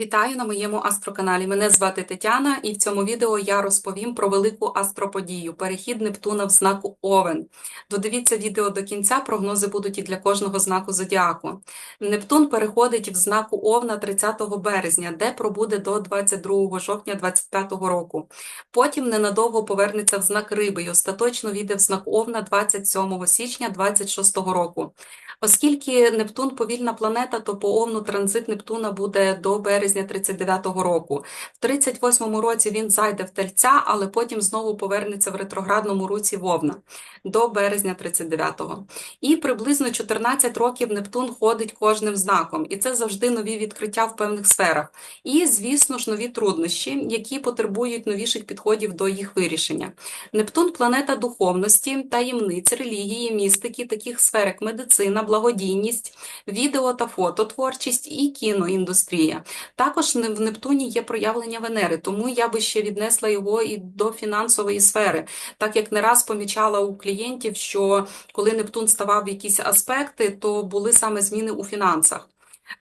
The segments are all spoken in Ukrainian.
Вітаю на моєму астроканалі. Мене звати Тетяна, і в цьому відео я розповім про велику астроподію перехід Нептуна в знаку Овен. Додивіться відео до кінця, прогнози будуть і для кожного знаку зодіаку. Нептун переходить в знаку Овна 30 березня, де пробуде до 22 жовтня 2025 року. Потім ненадовго повернеться в знак Риби і остаточно війде в знак Овна 27 січня 2026 року. Оскільки Нептун повільна планета, то по Овну транзит Нептуна буде до березня 39-го року. В 38-му році він зайде в Тельця, але потім знову повернеться в ретроградному руці Вовна до березня 39-го. І приблизно 14 років Нептун ходить кожним знаком, і це завжди нові відкриття в певних сферах. І, звісно ж, нові труднощі, які потребують новіших підходів до їх вирішення. Нептун планета духовності, таємниць, релігії, містики, таких сфер, як медицина, благодійність, відео та фототворчість і кіноіндустрія. Також в Нептуні є проявлення Венери, тому я би ще віднесла його і до фінансової сфери, так як не раз помічала у клієнтів, що коли Нептун ставав в якісь аспекти, то були саме зміни у фінансах.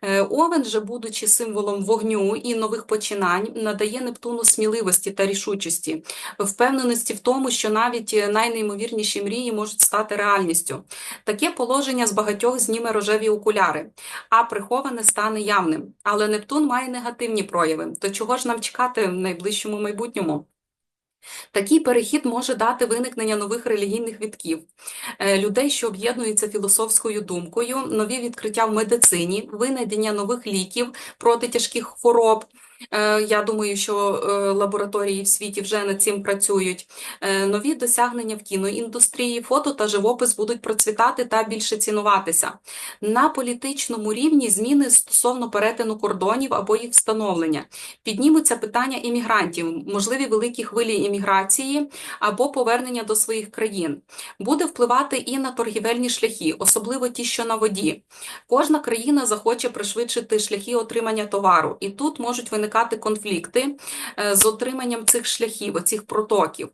Е, Овен же, будучи символом вогню і нових починань, надає Нептуну сміливості та рішучості, впевненості в тому, що навіть е, найнеймовірніші мрії можуть стати реальністю. Таке положення з багатьох зніме рожеві окуляри, а приховане стане явним. Але Нептун має негативні прояви. То чого ж нам чекати в найближчому майбутньому? Такий перехід може дати виникнення нових релігійних вітків, е, людей, що об'єднуються філософською думкою, нові відкриття в медицині, винайдення нових ліків проти тяжких хвороб. Е, Я думаю, що е, лабораторії в світі вже над цим працюють. Е, Нові досягнення в кіноіндустрії, фото та живопис будуть процвітати та більше цінуватися. На політичному рівні зміни стосовно перетину кордонів або їх встановлення. Піднімуться питання іммігрантів, можливі великі хвилі імміграції або повернення до своїх країн. Буде впливати і на торгівельні шляхи, особливо ті, що на воді. Кожна країна захоче пришвидшити шляхи отримання товару, і тут можуть виникати конфлікти е, з отриманням цих шляхів, оцих протоків.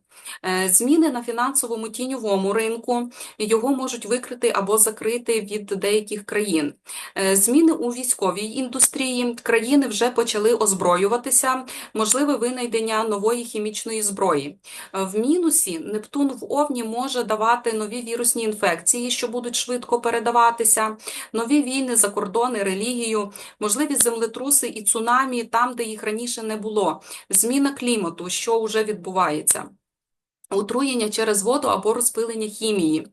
Е, Зміни на фінансовому тіньовому ринку його можуть викрити або закрити від деяких країн. Е, Зміни у військовій індустрії країни вже почали озброюватися, можливе винайдення нової хімічної зброї. В мінусі Нептун в Овні може давати нові вірусні інфекції, що будуть швидко передаватися, нові війни за кордони, релігію, можливі землетруси і цунамі там, де їх раніше не було, зміна клімату, що вже відбувається. Отруєння через воду або розпилення хімії.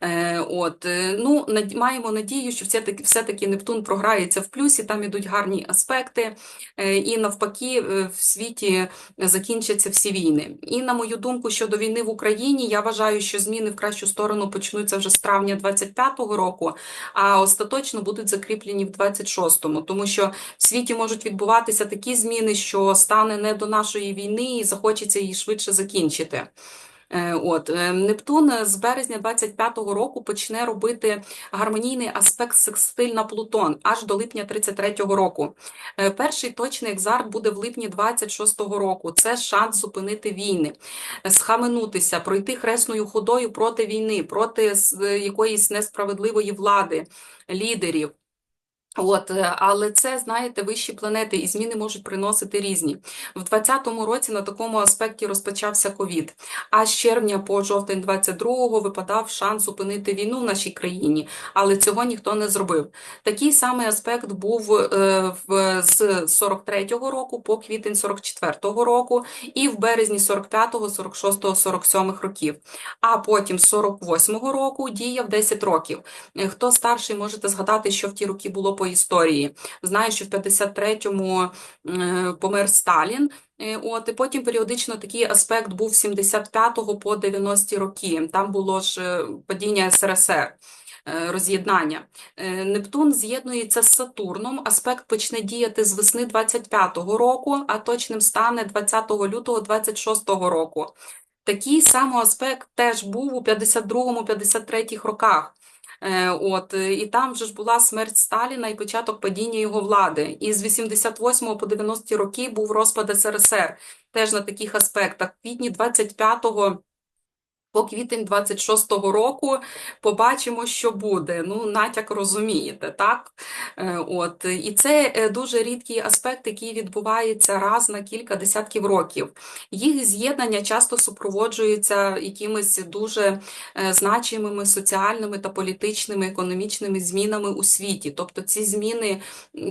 Е, от, е, ну, над- маємо надію, що все-таки, все-таки Нептун програється в плюсі, там ідуть гарні аспекти, е, і навпаки, е, в світі закінчаться всі війни. І на мою думку, щодо війни в Україні, я вважаю, що зміни в кращу сторону почнуться вже з травня 25-го року, а остаточно будуть закріплені в 26-му, тому що в світі можуть відбуватися такі зміни, що стане не до нашої війни і захочеться її швидше закінчити. Е, От е, Нептун з березня 25-го року почне робити гармонійний аспект секстиль на Плутон аж до липня 33-го року. Е, Перший точний екзарт буде в липні 26-го року. Це шанс зупинити війни, схаменутися, пройти хресною ходою проти війни, проти якоїсь несправедливої влади, лідерів. От, е, але це, знаєте, вищі планети, і зміни можуть приносити різні. В 2020 році на такому аспекті розпочався ковід, а з червня по жовтень 22-го випадав шанс зупинити війну в нашій країні, але цього ніхто не зробив. Такий самий аспект був е, в, з 43-го року по квітень 44-го року і в березні 45-го, 46-го, 47-х років. А потім з 48-го року діяв 10 років. Е, Хто старший, можете згадати, що в ті роки було по історії. Знаю, що в 53-му е, помер Сталін. Е, От, і потім періодично такий аспект був 75-го по 90-ті роки. Там було ж е, падіння СРСР. Роз'єднання. Нептун з'єднується з Сатурном. Аспект почне діяти з весни 25-го року, а точним стане 20 лютого 26-го року. Такий самий аспект теж був у 52-53 роках. Е, От, е, і там вже ж була смерть Сталіна і початок падіння його влади. І з 88 по 90 роки був розпад СРСР, теж на таких аспектах. В квітні 25-го По квітень 26-го року побачимо, що буде. Ну, натяк розумієте, так? Е, От. І це е, дуже рідкий аспект, який відбувається раз на кілька десятків років. Їх з'єднання часто супроводжуються якимись дуже е, значимими соціальними та політичними, економічними змінами у світі. Тобто ці зміни,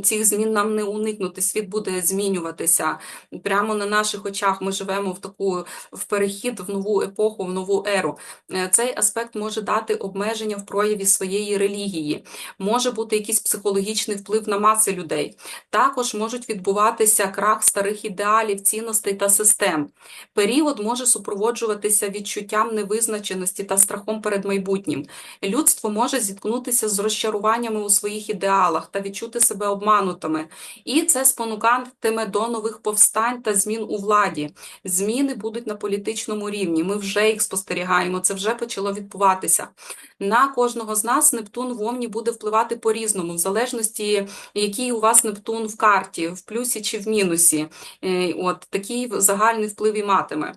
цих змін нам не уникнути, світ буде змінюватися. Прямо на наших очах ми живемо в таку в перехід в нову епоху, в нову еру. Е, Цей аспект може дати обмеження в прояві своєї релігії, може бути якийсь психологічний вплив на маси людей. Також можуть відбуватися крах старих ідеалів, цінностей та систем. Період може супроводжуватися відчуттям невизначеності та страхом перед майбутнім. Людство може зіткнутися з розчаруваннями у своїх ідеалах та відчути себе обманутими. І це спонукатиме до нових повстань та змін у владі. Зміни будуть на політичному рівні. Ми вже їх спостерігаємо, це вже почало відбуватися. На кожного з нас Нептун в Овні буде впливати по-різному, в залежності, який у вас Нептун в карті, в плюсі чи в мінусі. Е, От такий загальний вплив і матиме.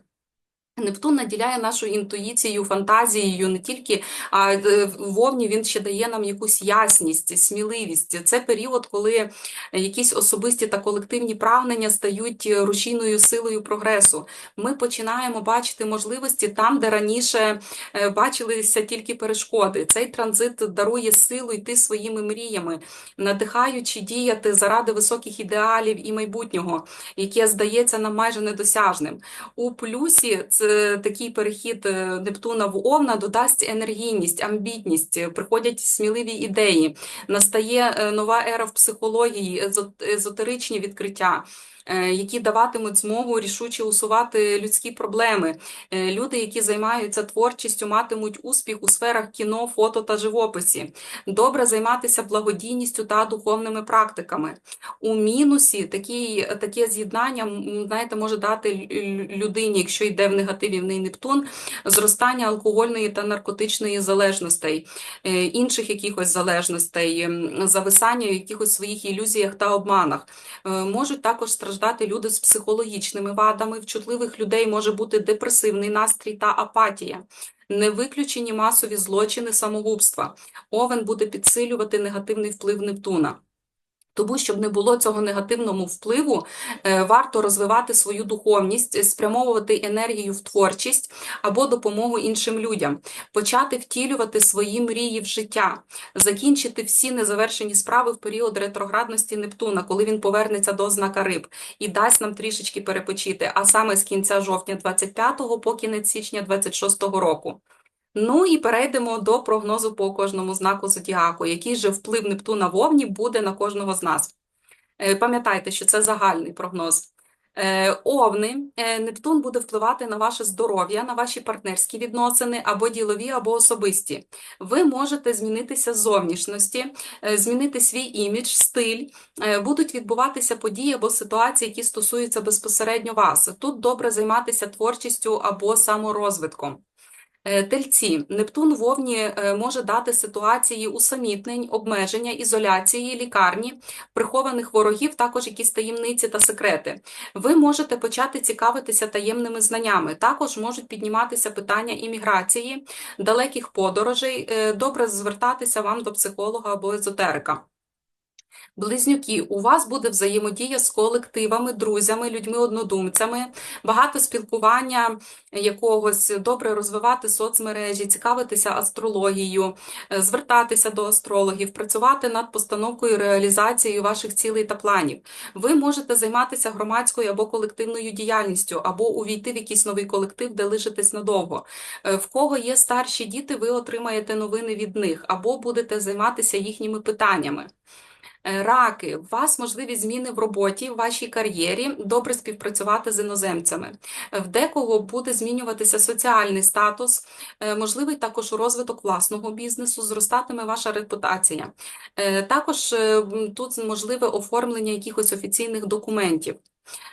Нептун наділяє нашу інтуїцією, фантазією не тільки, а е, вовні він ще дає нам якусь ясність, сміливість. Це період, коли якісь особисті та колективні прагнення стають рушійною силою прогресу. Ми починаємо бачити можливості там, де раніше е, бачилися тільки перешкоди. Цей транзит дарує силу йти своїми мріями, надихаючи діяти заради високих ідеалів і майбутнього, яке здається нам майже недосяжним. У плюсі це такий перехід е, Нептуна в Овна додасть енергійність, амбітність, приходять сміливі ідеї, настає е, нова ера в психології, езотеричні відкриття. е, Які даватимуть змогу рішуче усувати людські проблеми. Е, Люди, які займаються творчістю, матимуть успіх у сферах кіно, фото та живописі. Добре займатися благодійністю та духовними практиками. У мінусі такі, таке з'єднання, знаєте, може дати лю- лю- людині, якщо йде в негативі в Нептун, зростання алкогольної та наркотичної залежностей, е, інших якихось залежностей, зависання в якихось своїх ілюзіях та обманах. Е, Можуть також страждати люди з психологічними вадами. В чутливих людей може бути депресивний настрій та апатія. Не виключені масові злочини, самогубства. Овен буде підсилювати негативний вплив Нептуна. Тому, щоб не було цього негативного впливу, е, варто розвивати свою духовність, спрямовувати енергію в творчість або допомогу іншим людям, почати втілювати свої мрії в життя, закінчити всі незавершені справи в період ретроградності Нептуна, коли він повернеться до знака риб і дасть нам трішечки перепочити, а саме з кінця жовтня 25 по кінець січня 26 року. Ну і перейдемо до прогнозу по кожному знаку зодіаку, який же вплив Нептуна в Овні буде на кожного з нас. Е, Пам'ятайте, що це загальний прогноз. Е, Овни, е, Нептун буде впливати на ваше здоров'я, на ваші партнерські відносини або ділові, або особисті. Ви можете змінитися з зовнішності, змінити свій імідж, стиль. Будуть відбуватися події або ситуації, які стосуються безпосередньо вас. Тут добре займатися творчістю або саморозвитком. Е, Тельці. Нептун в Овні е, може дати ситуації усамітнень, обмеження, ізоляції, лікарні, прихованих ворогів, також якісь таємниці та секрети. Ви можете почати цікавитися таємними знаннями. Також можуть підніматися питання імміграції, далеких подорожей. Е, Добре звертатися вам до психолога або езотерика. Близнюки, у вас буде взаємодія з колективами, друзями, людьми-однодумцями, багато спілкування якогось, добре розвивати соцмережі, цікавитися астрологією, е, звертатися до астрологів, працювати над постановкою і реалізацією ваших цілей та планів. Ви можете займатися громадською або колективною діяльністю, або увійти в якийсь новий колектив, де лишитесь надовго. Е, В кого є старші діти, ви отримаєте новини від них, або будете займатися їхніми питаннями. Е, Раки, у вас можливі зміни в роботі, в вашій кар'єрі, добре співпрацювати з іноземцями. Е, В декого буде змінюватися соціальний статус, е, можливий також розвиток власного бізнесу, зростатиме ваша репутація. Також тут можливе оформлення якихось офіційних документів.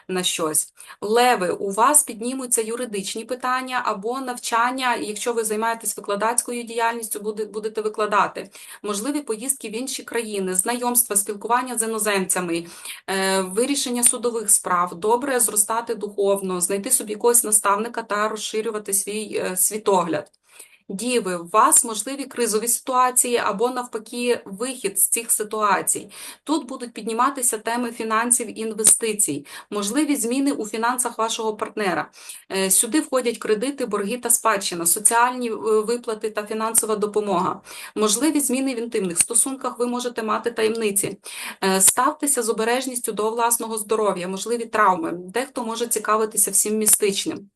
На щось. Леви, у вас піднімуться юридичні питання або навчання, якщо ви займаєтесь викладацькою діяльністю, будете викладати. Можливі поїздки в інші країни, знайомства, спілкування з іноземцями, е, вирішення судових справ, добре зростати духовно, знайти собі якогось наставника та розширювати свій е, світогляд. Діви, у вас можливі кризові ситуації або навпаки вихід з цих ситуацій. Тут будуть підніматися теми фінансів і інвестицій, можливі зміни у фінансах вашого партнера. Е, Сюди входять кредити, борги та спадщина, соціальні е, виплати та фінансова допомога. Можливі зміни в інтимних стосунках, ви можете мати таємниці. Е, Ставтеся з обережністю до власного здоров'я, можливі травми. Дехто може цікавитися всім містичним.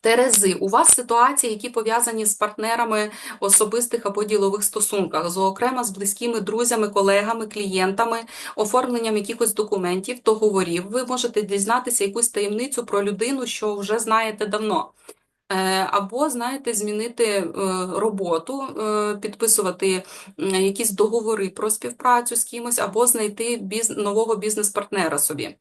Терези, у вас ситуації, які пов'язані з партнерами особистих або ділових стосунках, зокрема з близькими друзями, колегами, клієнтами, оформленням якихось документів, договорів. Ви можете дізнатися якусь таємницю про людину, що вже знаєте давно. Е, Або, знаєте, змінити е, роботу, е, підписувати якісь договори про співпрацю з кимось, або знайти біз... нового бізнес-партнера собі.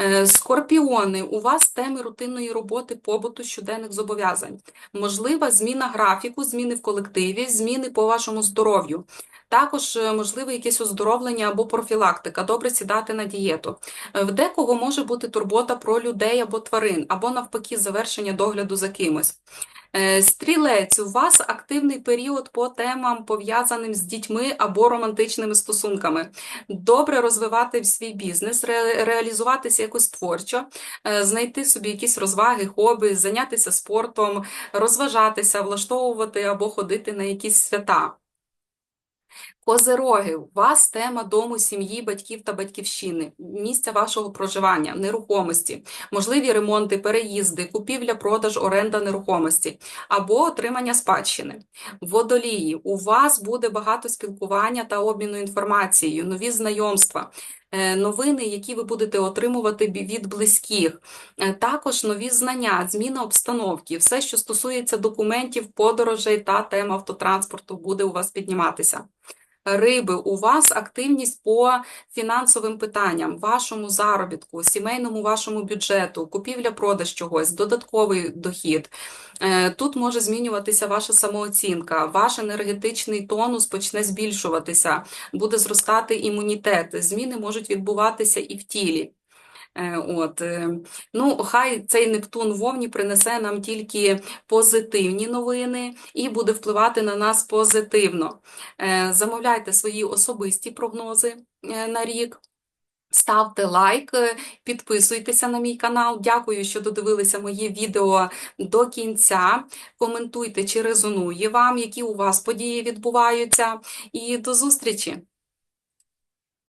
Е, Скорпіони, у вас теми рутинної роботи, побуту, щоденних зобов'язань. Можлива зміна графіку, зміни в колективі, зміни по вашому здоров'ю. Також е, можливе якесь оздоровлення або профілактика, добре сідати на дієту. Е, В декого може бути турбота про людей або тварин, або навпаки завершення догляду за кимось. Е, Стрілець, у вас активний період по темам, пов'язаним з дітьми або романтичними стосунками. Добре розвивати свій бізнес, ре- реалізуватися якось творчо, е, знайти собі якісь розваги, хобі, зайнятися спортом, розважатися, влаштовувати або ходити на якісь свята. Козероги, у вас тема дому, сім'ї, батьків та батьківщини, місця вашого проживання, нерухомості, можливі ремонти, переїзди, купівля, продаж, оренда нерухомості або отримання спадщини. Водолії, у вас буде багато спілкування та обміну інформацією, нові знайомства, е, новини, які ви будете отримувати від близьких, Е, також нові знання, зміна обстановки, все, що стосується документів, подорожей та тем автотранспорту, буде у вас підніматися. Риби, у вас активність по фінансовим питанням, вашому заробітку, сімейному вашому бюджету, купівля-продаж чогось, додатковий дохід. Е, Тут може змінюватися ваша самооцінка, ваш енергетичний тонус почне збільшуватися, буде зростати імунітет, зміни можуть відбуватися і в тілі. Е, От, е, ну, хай цей Нептун вовні принесе нам тільки позитивні новини і буде впливати на нас позитивно. Е, Замовляйте свої особисті прогнози на рік. Ставте лайк, підписуйтеся на мій канал. Дякую, що додивилися моє відео до кінця. Коментуйте, чи резонує вам, які у вас події відбуваються. І до зустрічі!